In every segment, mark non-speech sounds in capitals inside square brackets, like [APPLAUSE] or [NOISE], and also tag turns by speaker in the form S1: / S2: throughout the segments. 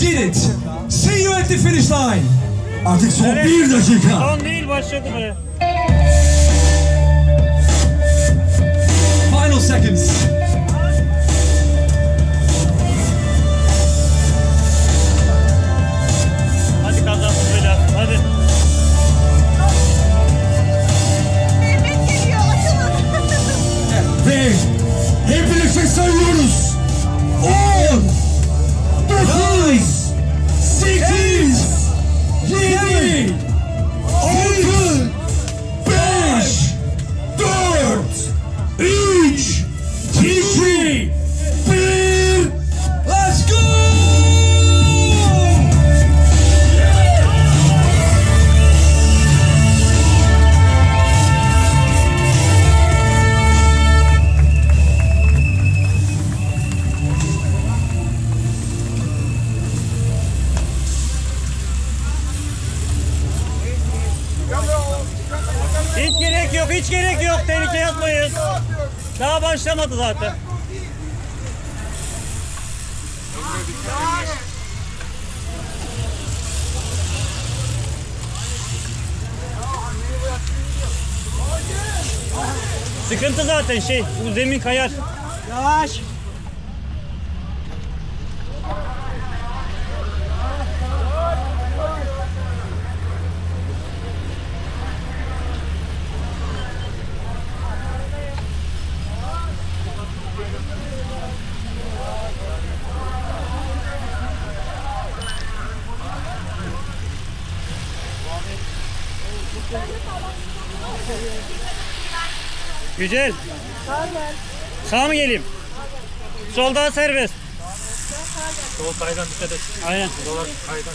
S1: did it. See you at the finish line.
S2: Artık son bir dakika.
S3: Son değil başladı be.
S1: Final seconds.
S3: Hadi kazansın beyler. Hadi.
S4: Mehmet geliyor açılın.
S2: Ve hep birlikte sayıyoruz. 10
S3: gerek yok. Tehlike yapmayın. Daha başlamadı zaten. Sıkıntı zaten şey, bu zemin kayar. Yavaş. Güzel. Sağ mı geleyim? Soldan serbest. Sol kaydan dikkat et. Aynen. Dolar kaydan.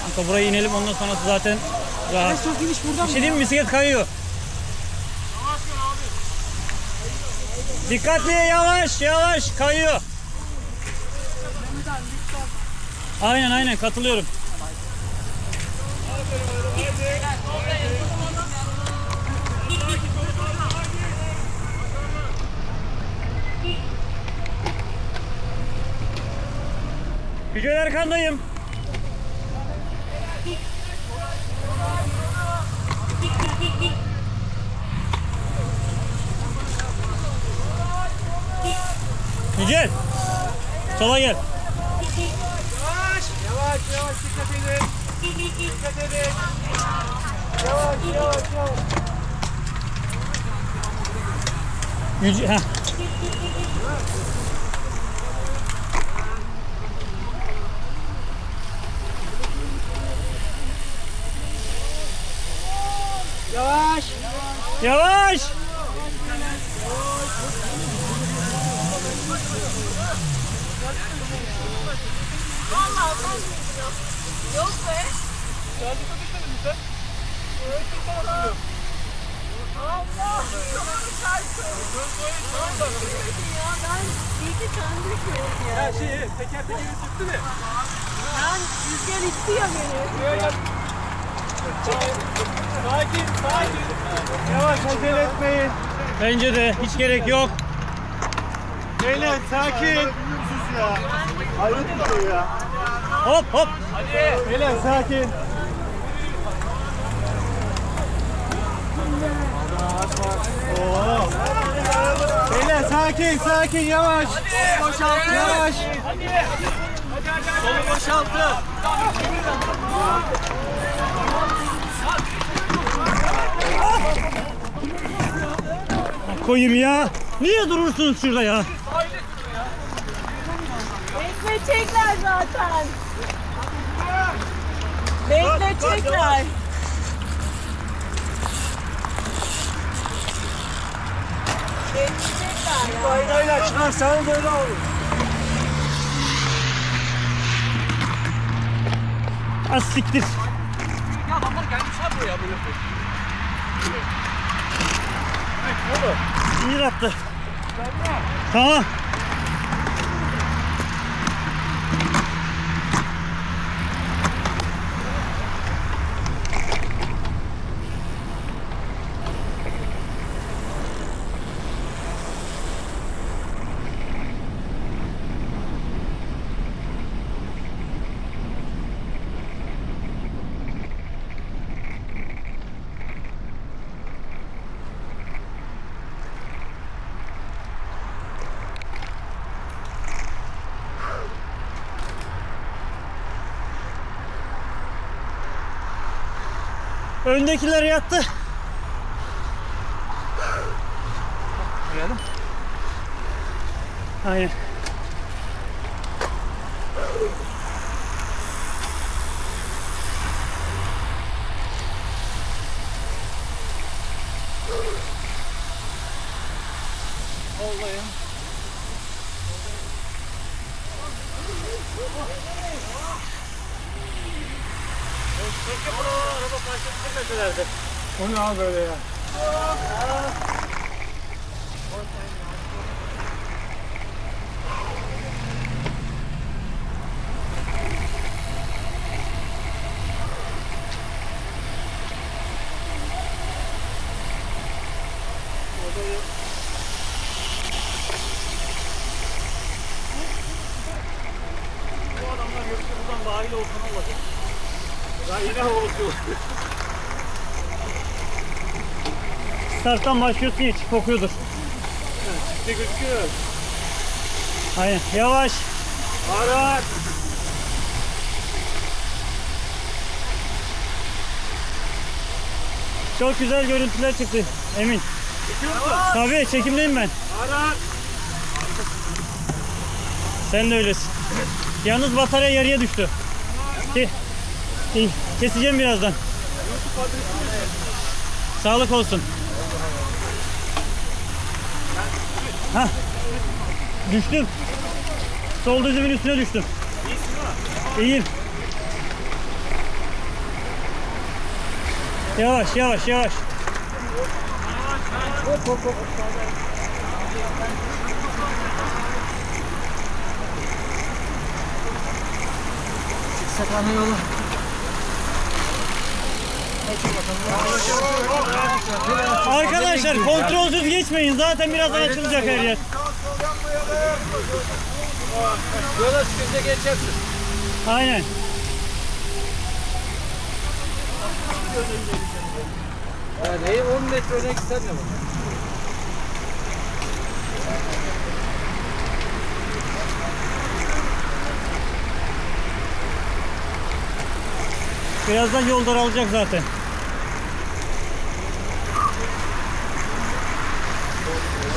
S3: Kanka buraya inelim ondan sonrası zaten rahat.
S5: En son finish buradan
S3: Bir şey diyeyim mi? Bisiklet kayıyor. Dikkatli yavaş yavaş kayıyor. Aynen aynen katılıyorum. Yücel arkandayım. Yücel. Sola gel.
S5: Yavaş yavaş dikkat edin. Dikkat edin. Yavaş yavaş yavaş.
S3: Yüce, heh.
S5: Yavaş.
S3: Yavaş.
S4: Yok be. Allah! Ya ben iyi ki sen düşüyorum ya.
S5: Ya şey teker tekeri çıktı ne?
S4: Ben rüzgar itti ya beni.
S5: Böyle. Sakin sakin. Yavaş acele etmeyin.
S3: Bence de hiç gerek yok.
S5: Beyler sakin. Ya. Hayret bir ya.
S3: Hop hop.
S5: Beyler sakin. Beyler sakin sakin yavaş. Boşaltın. Yavaş. Solu boşaltın.
S3: koyayım ya. Niye durursunuz şurada ya?
S4: Bekletecekler zaten. Bekletecekler.
S3: Bekletecekler ya. Kaydayla çıkan sen böyle olur. Az siktir.
S6: Ya adamlar gelmiş ha buraya.
S3: Sinir attı. Tamam. Öndekiler yattı.
S6: Uyalım.
S3: Aynen.
S5: O ne böyle?
S3: Starttan başlıyorsun ya çift kokuyordur.
S5: Ne gözüküyor?
S3: Aynen. Yavaş.
S5: Araç.
S3: Çok güzel görüntüler çıktı. Emin. Tabii çekimdeyim ben.
S5: Araç.
S3: Sen de öylesin. Yalnız batarya yarıya düştü. Ke- keseceğim birazdan. Sağlık olsun. Ha. Düştüm. Sol düzümün üstüne düştüm. İyiyim. Yavaş yavaş yavaş.
S6: Sakanlı yolu.
S3: Arkadaşlar kontrolsüz geçmeyin. Zaten birazdan açılacak her yer.
S6: Yola çıkınca geçersin.
S3: Aynen.
S6: Yani 10 metre öne gitsen var?
S3: Birazdan yol daralacak zaten.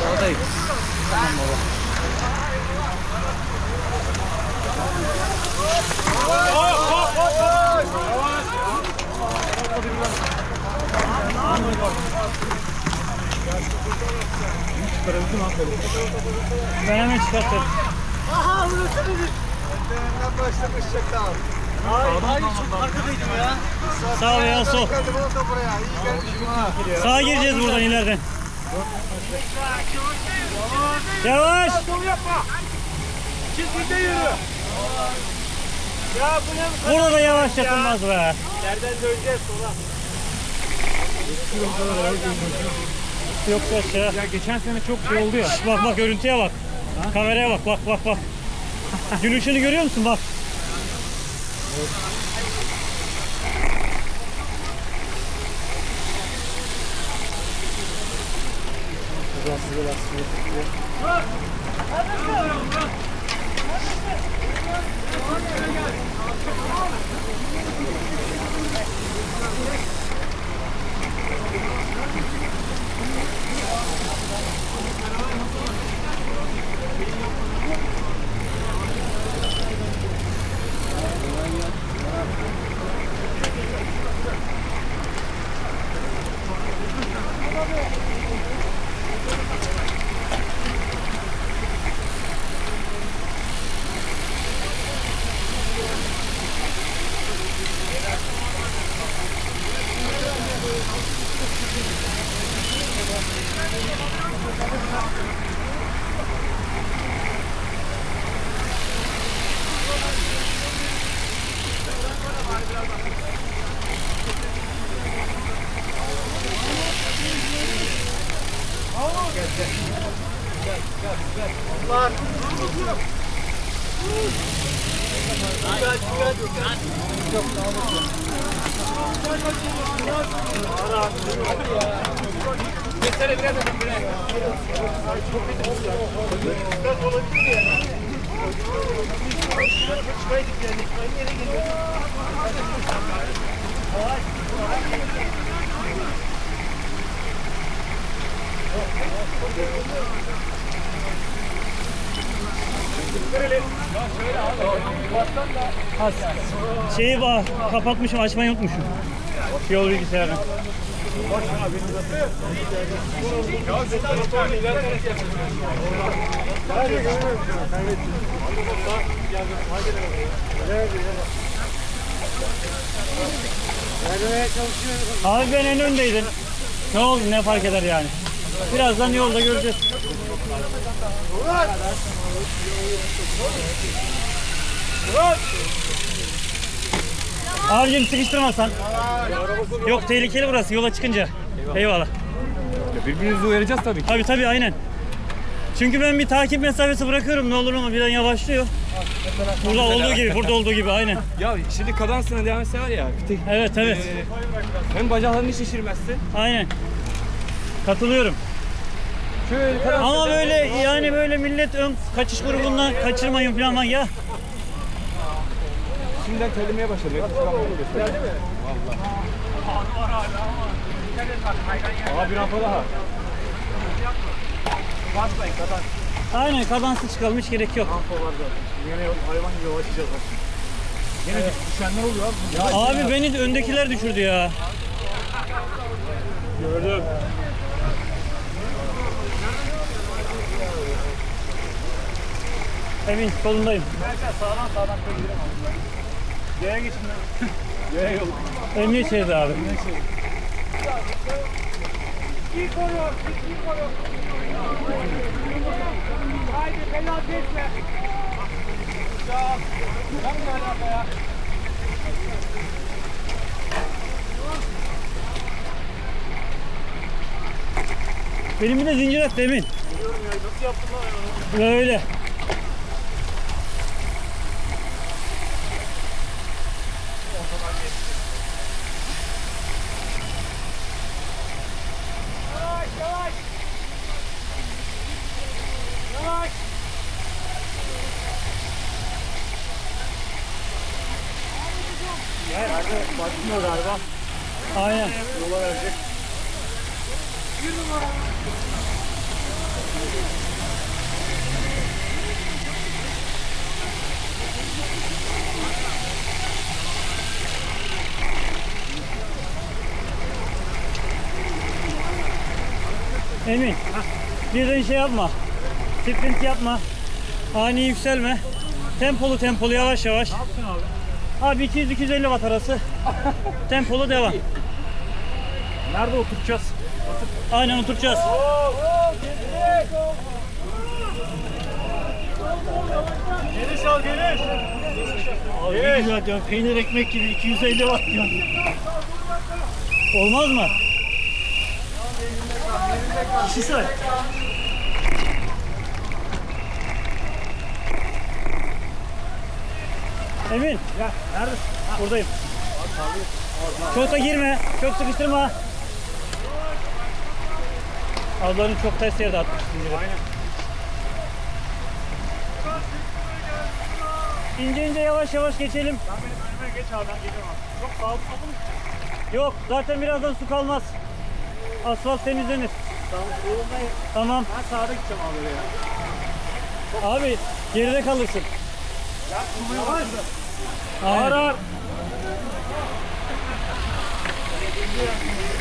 S6: Sağdayız. Tamam baba.
S3: Ben hemen çıkartırım.
S5: Önünden başlamış çakal.
S6: Hayır, hayır çok arkadaydım ya.
S3: Sağ sol.
S5: İyi gelmişim ha.
S3: Sağa gireceğiz buradan ileriden. Yavaş.
S5: Sol yapma. Çizgide yürü. Ya bu ne?
S3: Burada da yavaş yapılmaz be.
S5: Nereden döneceğiz sola?
S3: Yoksa aşağı.
S5: Ya geçen sene çok şey oldu ya.
S3: Bak bak görüntüye bak. Kameraya bak bak bak bak. Gün ışığını görüyor musun bak. lastiği lastiği tutuyor. Thank you. Ha, şeyi ba kapatmışım açmayı unutmuşum. Yol bilgisayarını. Abi ben en öndeydim. Ne oldu ne fark eder yani. Birazdan yolda göreceğiz. Abicim sıkıştırmasan. Yok tehlikeli burası yola çıkınca. Eyvallah.
S5: Birbirimizi uyaracağız tabii ki.
S3: Tabii tabii aynen. Çünkü ben bir takip mesafesi bırakıyorum ne olur ama birden yavaşlıyor. Burada olduğu gibi, burada olduğu gibi aynen.
S5: Ya şimdi kadansına devam etse var ya. bir tek-
S3: Evet evet.
S5: Ee, hem bacaklarını şişirmezsin.
S3: Aynen. Katılıyorum.
S5: Şöyle
S3: Ama böyle yani böyle millet ön kaçış grubundan kaçırmayın falan ya.
S5: şimdiden terlemeye başladı. Geldi mi? Valla. Aa bir rampa daha. Basmayın kadans.
S3: Aynen kadansı çıkalım hiç gerek yok.
S5: Rampa var zaten. Şimdi Yine hayvan gibi yavaşlayacağız bak. Yine düşenler oluyor abi. Ya,
S3: Abi beni de öndekiler düşürdü ya.
S5: gördüm.
S3: Emin kolundayım.
S5: Sağdan sağdan şöyle gidelim abi. Yaya geçin lan. [LAUGHS] Yaya yolu.
S3: Emniyet şeridi abi. Benim bir de zincir attı Emin.
S5: Nasıl yaptın lan onu?
S3: Böyle.
S5: Başlıyor galiba.
S3: Aynen.
S5: Yola verecek.
S3: Emin. Birden şey yapma. Sprint yapma. Ani yükselme. Tempolu tempolu yavaş yavaş. Abi 200-250 watt arası. Tempolu devam.
S5: Nerede oturacağız?
S3: Aynen oturacağız.
S5: Geniş al geniş.
S3: Abi ne güzel diyorsun. Peynir ekmek gibi 250 watt diyorsun. Olmaz mı? İki saat. Emin.
S5: Ya neredesin?
S3: Buradayım. Çok da girme. Çok sıkıştırma. Ablanın çok ters yerde atmış zinciri.
S5: Aynen.
S3: İnce ince yavaş yavaş geçelim.
S5: Sen benim önüme geç abi ben geliyorum abi. Çok sağ olun.
S3: Yok zaten birazdan su kalmaz. Asfalt temizlenir.
S5: Tamam yolundayım.
S3: Tamam.
S5: Ben sağda gideceğim abi oraya.
S3: Abi geride kalırsın.
S5: Ya yavaş.
S3: Aynen.
S5: Ağır ağır.